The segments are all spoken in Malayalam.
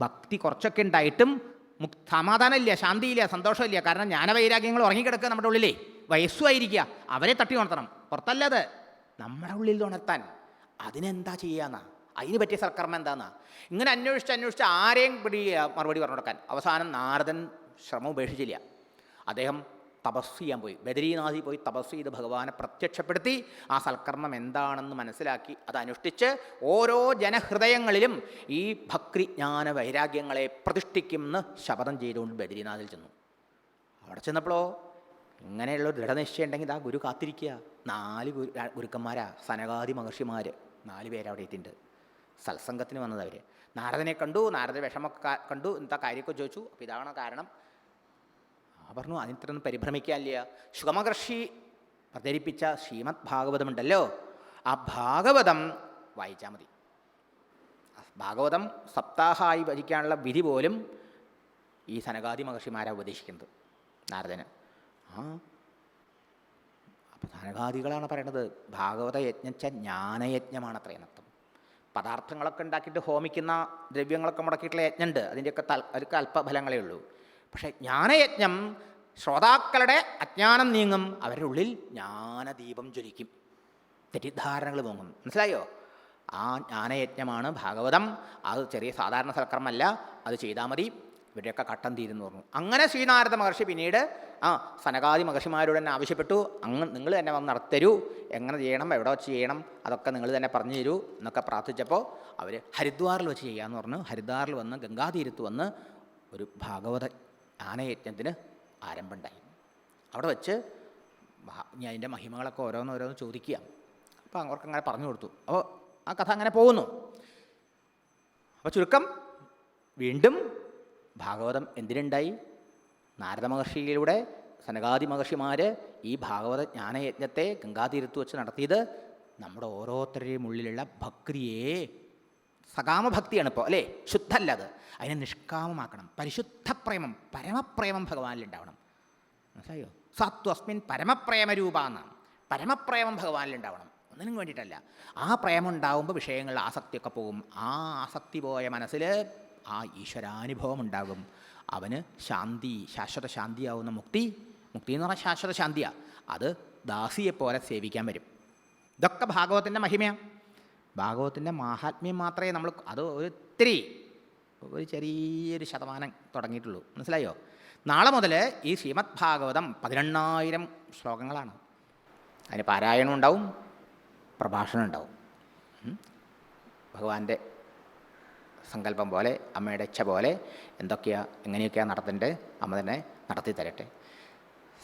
ഭക്തി കുറച്ചൊക്കെ ഉണ്ടായിട്ടും മുക് സമാധാനമില്ല ശാന്തിയില്ല സന്തോഷമില്ല. കാരണം ജ്ഞാനവൈരാഗ്യങ്ങൾ ഉറങ്ങിക്കിടക്കുക നമ്മുടെ ഉള്ളിലേ. വയസ്സുമായിരിക്കുക അവരെ തട്ടി ഉണർത്തണം. പുറത്തല്ലാതെ നമ്മുടെ ഉള്ളിൽ ഉണർത്താൻ അതിനെന്താ ചെയ്യാന്നാ? അതിന് പറ്റിയ സർക്കർമ്മ എന്താന്നാ? ഇങ്ങനെ അന്വേഷിച്ച് അന്വേഷിച്ച് ആരെയും പിടി മറുപടി പറഞ്ഞു കൊടുക്കാൻ. അവസാനം നാരദൻ ശ്രമം ഉപേക്ഷിച്ചില്ല. അദ്ദേഹം തപസ് ചെയ്യാൻ പോയി. ബദരീനാഥി പോയി തപസ് ചെയ്ത് ഭഗവാനെ പ്രത്യക്ഷപ്പെടുത്തി ആ സൽക്കർമ്മം എന്താണെന്ന് മനസ്സിലാക്കി. അത് അനുഷ്ഠിച്ച് ഓരോ ജനഹൃദയങ്ങളിലും ഈ ഭക്തിജ്ഞാന വൈരാഗ്യങ്ങളെ പ്രതിഷ്ഠിക്കുമെന്ന് ശപഥം ചെയ്തുകൊണ്ട് ബദരീനാഥിൽ ചെന്നു. അവിടെ ചെന്നപ്പോഴോ ഇങ്ങനെയുള്ള ഒരു ദൃഢനിശ്ചയം ഉണ്ടെങ്കിൽ ആ ഗുരു കാത്തിരിക്കുക. നാല് ഗുരു ഗുരുക്കന്മാരാ സനകാദി മഹർഷിമാർ നാല് പേരവിടെ എത്തിയിട്ടുണ്ട്. സത്സംഗത്തിന് വന്നത് അവർ നാരദനെ കണ്ടു നാരദ വിഷമൊക്കെ കണ്ടു എന്താ കാര്യമൊക്കെ ചോദിച്ചു. അപ്പോൾ ഇതാണ് കാരണം. പറഞ്ഞു അതിനൊന്നും പരിഭ്രമിക്കാനില്ല. ശുഗമകർഷി പ്രചരിപ്പിച്ച ശ്രീമദ് ഭാഗവതമുണ്ടല്ലോ ആ ഭാഗവതം വായിച്ചാൽ മതി. ഭാഗവതം സപ്താഹമായി വരിക്കാനുള്ള വിധി പോലും ഈ സനകാദി മഹർഷിമാരാണ് ഉപദേശിക്കുന്നത്. നാരദന്. ആ. അപ്പോൾ സനകാദികളാണ് പറയണത്. ഭാഗവത യജ്ഞച്ച ജ്ഞാനയജ്ഞമാണ് അത്രയും അർത്ഥം പദാർത്ഥങ്ങളൊക്കെ ഉണ്ടാക്കിയിട്ട് ഹോമിക്കുന്ന ദ്രവ്യങ്ങളൊക്കെ മുടക്കിയിട്ടുള്ള യജ്ഞമുണ്ട് അതിന്റെയൊക്കെ തൽ അതൊക്കെ അല്പഫലങ്ങളേ ഉള്ളൂ. പക്ഷേ ജ്ഞാനയജ്ഞം ശ്രോതാക്കളുടെ അജ്ഞാനം നീങ്ങും അവരുടെ ഉള്ളിൽ ജ്ഞാനദീപം ജ്വലിക്കും. തെറ്റിദ്ധാരണകൾ പോകും മനസ്സിലായോ? ആ ജ്ഞാനയജ്ഞമാണ് ഭാഗവതം. അത് ചെറിയ സാധാരണ സൽക്കർമ്മല്ല അത് ചെയ്താൽ മതി. ഇവരുടെയൊക്കെ കട്ടം തീരുന്നു പറഞ്ഞു. അങ്ങനെ ശ്രീനാരദ മഹർഷി പിന്നീട് ആ സനകാദി മഹർഷിമാരോട് തന്നെ ആവശ്യപ്പെട്ടു. അങ്ങ് നിങ്ങൾ തന്നെ വന്ന് നടത്തരൂ. എങ്ങനെ ചെയ്യണം എവിടെ വെച്ച് ചെയ്യണം അതൊക്കെ നിങ്ങൾ തന്നെ പറഞ്ഞു തരൂ എന്നൊക്കെ പ്രാർത്ഥിച്ചപ്പോൾ അവർ ഹരിദ്വാറിൽ വെച്ച് ചെയ്യാമെന്ന് പറഞ്ഞു. ഹരിദ്വാറിൽ വന്ന് ഗംഗാതീരത്ത് വന്ന് ഒരു ഭാഗവത ജ്ഞാനയജ്ഞത്തിന് ആരംഭമുണ്ടായി. അവിടെ വെച്ച് ഞാൻ അതിന്റെ മഹിമകളൊക്കെ ഓരോന്നോരോന്ന് ചോദിക്കുക. അപ്പോൾ അവർക്ക് അങ്ങനെ പറഞ്ഞു കൊടുത്തു. അപ്പോൾ ആ കഥ അങ്ങനെ പോകുന്നു. അപ്പോൾ ചുരുക്കം വീണ്ടും ഭാഗവതം എന്തിനുണ്ടായി? നാരദ മഹർഷിയിലൂടെ സനകാദി മഹർഷിമാർ ഈ ഭാഗവത ജ്ഞാനയജ്ഞത്തെ ഗംഗാതീരത്ത് വെച്ച് നടത്തിയത് നമ്മുടെ ഓരോരുത്തരുടെയും ഉള്ളിലുള്ള ഭക്തിയെ സകാമഭക്തിയാണ് ഇപ്പോൾ അല്ലേ? ശുദ്ധല്ല അത്. അതിനെ നിഷ്കാമമാക്കണം. പരിശുദ്ധ പ്രേമം പരമപ്രേമം ഭഗവാനിലുണ്ടാവണം. മനസ്സിലായോ? സത്വസ്മിൻ പരമപ്രേമരൂപ എന്നാണ് പരമപ്രേമം ഭഗവാനിലുണ്ടാവണം. ഒന്നിനും വേണ്ടിയിട്ടല്ല. ആ പ്രേമം ഉണ്ടാകുമ്പോൾ വിഷയങ്ങളിൽ ആസക്തിയൊക്കെ പോകും. ആ ആസക്തി പോയ മനസ്സിൽ ആ ഈശ്വരാനുഭവം ഉണ്ടാകും അവന് ശാന്തി ശാശ്വത ശാന്തിയാവുന്ന മുക്തി. മുക്തി എന്ന് പറഞ്ഞാൽ ശാശ്വത ശാന്തിയാണ് അത് ദാസിയെപ്പോലെ സേവിക്കാൻ വരും. ഇതൊക്കെ ഭാഗവത്തിന്റെ മഹിമയാണ് ഭാഗവത്തിന്റെ മാഹാത്മ്യം മാത്രമേ നമ്മൾ അത് ഒത്തിരി ഒരു ചെറിയൊരു ശതമാനം തുടങ്ങിയിട്ടുള്ളൂ. മനസ്സിലായോ? നാളെ മുതൽ ഈ ശ്രീമദ് ഭാഗവതം പതിനെണ്ണായിരം ശ്ലോകങ്ങളാണ്. അതിന് പാരായണം ഉണ്ടാവും പ്രഭാഷണം ഉണ്ടാവും. ഭഗവാന്റെ സങ്കല്പം പോലെ അമ്മയുടെ ഇച്ഛ പോലെ എന്തൊക്കെയാ എങ്ങനെയൊക്കെയാണ് നടത്തേണ്ടത് അമ്മ തന്നെ നടത്തി തരട്ടെ.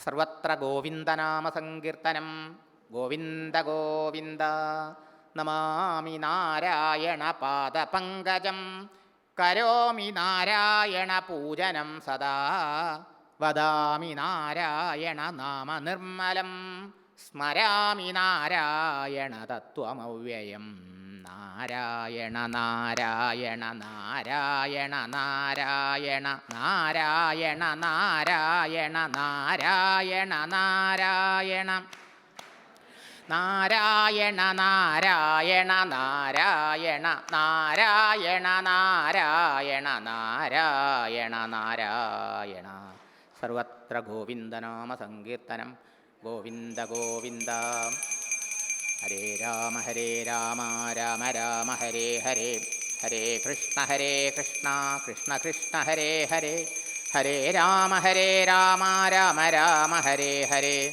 സർവത്ര ഗോവിന്ദനാമ സങ്കീർത്തനം. ഗോവിന്ദ ഗോവിന്ദ. നമാമി നാരായണ പാദപങ്കജം. കരോമി നാരായണ പൂജനം സദാ. വദാമി നാരായണ നാമ നിർമ്മലം സ്മരാമി നാരായണ തത്വമവ്യയം. നാരായണ നാരായണ നാരായണ നാരായണ നാരായണ നാരായണ നാരായണ നാരായണ നാരായണ നാരായണ നാരായണ നാരായണ നാരായണ നാരായണ നാരായണ. സർവത്ര ഗോവിന്ദനാമ സങ്കീർത്തനം. ഗോവിന്ദ ഗോവിന്ദ. ഹരേ രാമ ഹരേ രാമ രാമ രാമ ഹരേ ഹരേ. ഹരേ കൃഷ്ണ ഹരേ കൃഷ്ണ കൃഷ്ണ കൃഷ്ണ ഹരേ ഹരേ. ഹരേ രാമ ഹരേ രാമ രാമ രാമ ഹരേ ഹരേ.